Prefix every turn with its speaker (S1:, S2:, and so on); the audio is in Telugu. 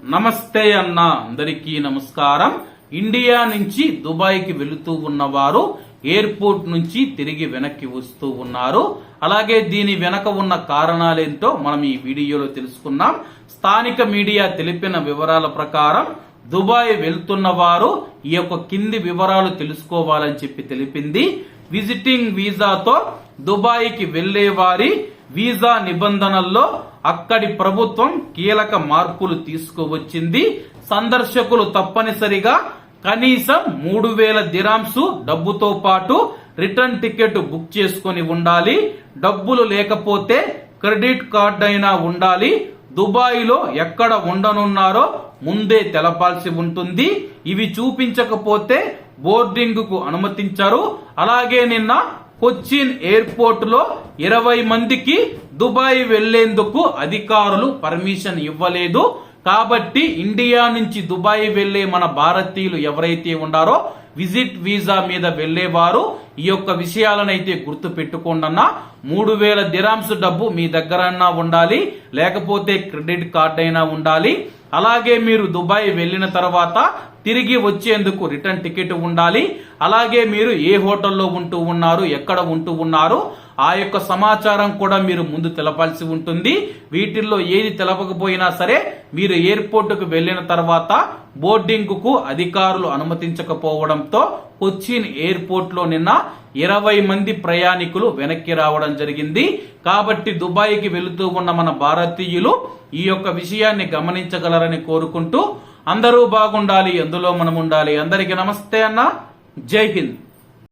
S1: నమస్తే అన్న. అందరికీ నమస్కారం. ఇండియా నుంచి దుబాయ్కి వెళుతూ ఉన్నవారు ఎయిర్పోర్ట్ నుంచి తిరిగి వెనక్కి వస్తూ ఉన్నారు. అలాగే దీని వెనక ఉన్న కారణాలేంటో మనం ఈ వీడియోలో తెలుసుకున్నాం స్థానిక మీడియా తెలిపిన వివరాల ప్రకారం దుబాయ్ వెళ్తున్న వారు ఈ యొక్క కింది వివరాలు తెలుసుకోవాలని చెప్పి తెలిపింది. విజిటింగ్ వీసాతో దుబాయ్కి వెళ్ళే వారి వీసా నిబంధనల్లో అక్కడి ప్రభుత్వం కీలక మార్పులు తీసుకువచ్చింది. సందర్శకులు తప్పనిసరిగా కనీసం మూడు వేల దిరాంసు డబ్బుతో పాటు రిటర్న్ టికెట్ బుక్ చేసుకొని ఉండాలి. డబ్బులు లేకపోతే క్రెడిట్ కార్డ్ అయినా ఉండాలి. దుబాయ్లో ఎక్కడ ఉండనున్నారో ముందే తెలపాల్సి ఉంటుంది. ఇవి చూపించకపోతే బోర్డింగ్కు అనుమతించారు. అలాగే నిన్న కొచ్చిన్ ఎయిర్పోర్ట్లో ఇరవై మందికి దుబాయ్ వెళ్ళేందుకు అధికారులు పర్మిషన్ ఇవ్వలేదు. కాబట్టి ఇండియా నుంచి దుబాయ్ వెళ్ళే మన భారతీయులు ఎవరైతే ఉన్నారో విజిట్ వీసా మీద వెళ్ళేవారు. ఈ యొక్క విషయాలనైతే గుర్తు పెట్టుకోండన్నా మూడు వేల దిరాంస్ డబ్బు మీ దగ్గరన్నా ఉండాలి. లేకపోతే క్రెడిట్ కార్డ్ అయినా ఉండాలి. అలాగే మీరు దుబాయ్ వెళ్ళిన తర్వాత తిరిగి వచ్చేందుకు రిటర్న్ టికెట్ ఉండాలి. అలాగే మీరు ఏ హోటల్లో ఉంటూ ఉన్నారు ఎక్కడ ఉంటూ ఉన్నారు ఆ యొక్క సమాచారం కూడా మీరు ముందు తెలపాల్సి ఉంటుంది. వీటిల్లో ఏది తెలపకపోయినా సరే మీరు ఎయిర్పోర్టుకు వెళ్ళిన తర్వాత బోర్డింగ్కు అధికారులు అనుమతించకపోవడంతో కొచ్చిన్ ఎయిర్పోర్ట్లో నిన్న ఇరవై మంది ప్రయాణికులు వెనక్కి రావడం జరిగింది. కాబట్టి దుబాయ్కి వెళుతూ ఉన్న మన భారతీయులు ఈ యొక్క విషయాన్ని గమనించగలరని కోరుకుంటూ అందరూ బాగుండాలి ఎందులో మనం ఉండాలి అందరికీ నమస్తే అన్న. జై హింద్.